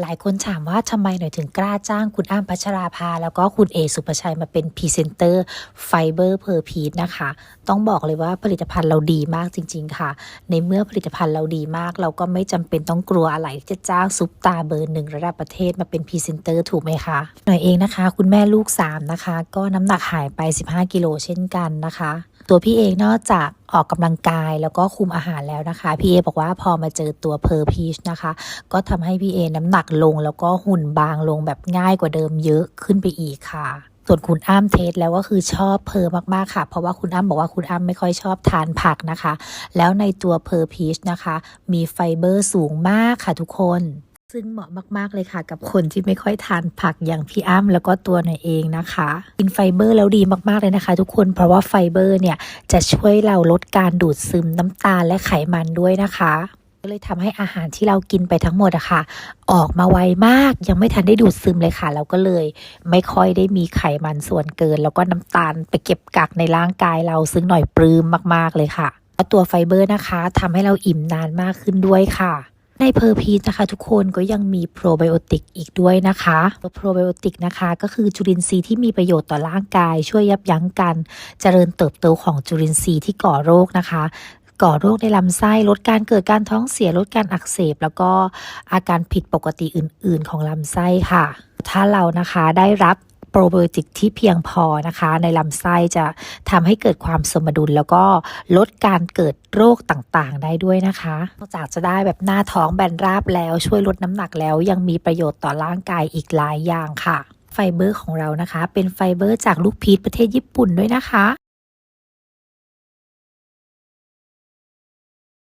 หลายคนถามว่าทำไมหน่อยถึงกล้าจ้างคุณอ้ำพัชราภา แล้วก็คุณเอสุปชัยมาเป็นพรีเซนเตอร์ไฟเบอร์เพอร์พีทนะคะ ต้องบอกเลยว่าผลิตภัณฑ์เราดีมากจริง ๆ ค่ะ ในเมื่อผลิตภัณฑ์เราดีมาก เราก็ไม่จำเป็นต้องกลัวอะไรที่จะจ้างซุปตาเบอร์หนึ่งระดับประเทศมาเป็นพรีเซนเตอร์ถูกไหมคะ หน่อยเองนะคะ คุณแม่ลูก3นะคะก็น้ำหนักหายไป 15 กิโลเช่นกันนะคะ ตัวพี่เองนอกจากออกกำลังกายแล้วก็คุมอาหารแล้วนะคะ พี่เอบอกว่าพอมาเจอตัวเพอร์พีชนะคะ ก็ทำให้พี่เอน้ำหนักลง แล้วก็หุ่นบางลงแบบง่ายกว่าเดิมเยอะขึ้นไปอีกค่ะส่วนคุณอ้ำเทสแล้วก็คือชอบเพอร์มากๆค่ะ เพราะว่าคุณอ้ำบอกว่าคุณอ้ำไม่ค่อยชอบทานผักนะคะ แล้วในตัวเพอร์พีชนะคะ มีไฟเบอร์สูงมากค่ะทุกคน ซึ่งเหมาะมาก ๆ เลยค่ะ กับคนที่ไม่ค่อยทานผักอย่างพี่อ้ำแล้วก็ตัวหน่อยเองนะคะกินไฟเบอร์แล้วดีมาก ๆ เลยนะคะ ทุกคนเพราะว่าไฟเบอร์เนี่ยจะช่วยเราลดการดูดซึมน้ำตาลและไขมันด้วยนะคะก็เลยทำให้อาหารที่เรากินไปทั้งหมดอะค่ะ ออกมาไวมากยังไม่ทันได้ดูดซึมเลยค่ะ เราก็เลยไม่ค่อยได้มีไขมันส่วนเกิน แล้วก็น้ำตาลไปเก็บกักในร่างกายเราซึ่งหน่อยปลื้มมาก ๆ เลยค่ะแล้วตัวไฟเบอร์นะคะทำให้เราอิ่มนานมากขึ้นด้วยค่ะ ในเพอร์พีนะคะทุกคนก็ยังมีโปรไบโอติกอีกด้วยนะคะตัวโปรไบโอติกนะคะ ก็คือจุลินทรีย์ที่มีประโยชน์ต่อร่างกาย ช่วยยับยั้งการเจริญเติบโตของจุลินทรีย์ที่ก่อโรคนะคะก่อโรคในลำไส้ลดการเกิดการท้องเสียลดการอักเสบ แล้วก็อาการผิดปกติอื่น ๆ ของลำไส้ค่ะ ถ้าเรานะคะได้รับ โปรไบโอติกที่เพียงพอนะคะ ในลำไส้จะทำให้เกิดความสมดุลแล้วก็ลดการเกิดโรคต่างๆ ได้ด้วยนะคะนอกจากจะได้แบบหน้าท้องแบนราบแล้วช่วยลดน้ำหนักแล้ว ยังมีประโยชน์ต่อร่างกายอีกหลายอย่างค่ะไฟเบอร์ของเรานะคะ เป็นไฟเบอร์จากลูกพีชประเทศญี่ปุ่นด้วยนะคะ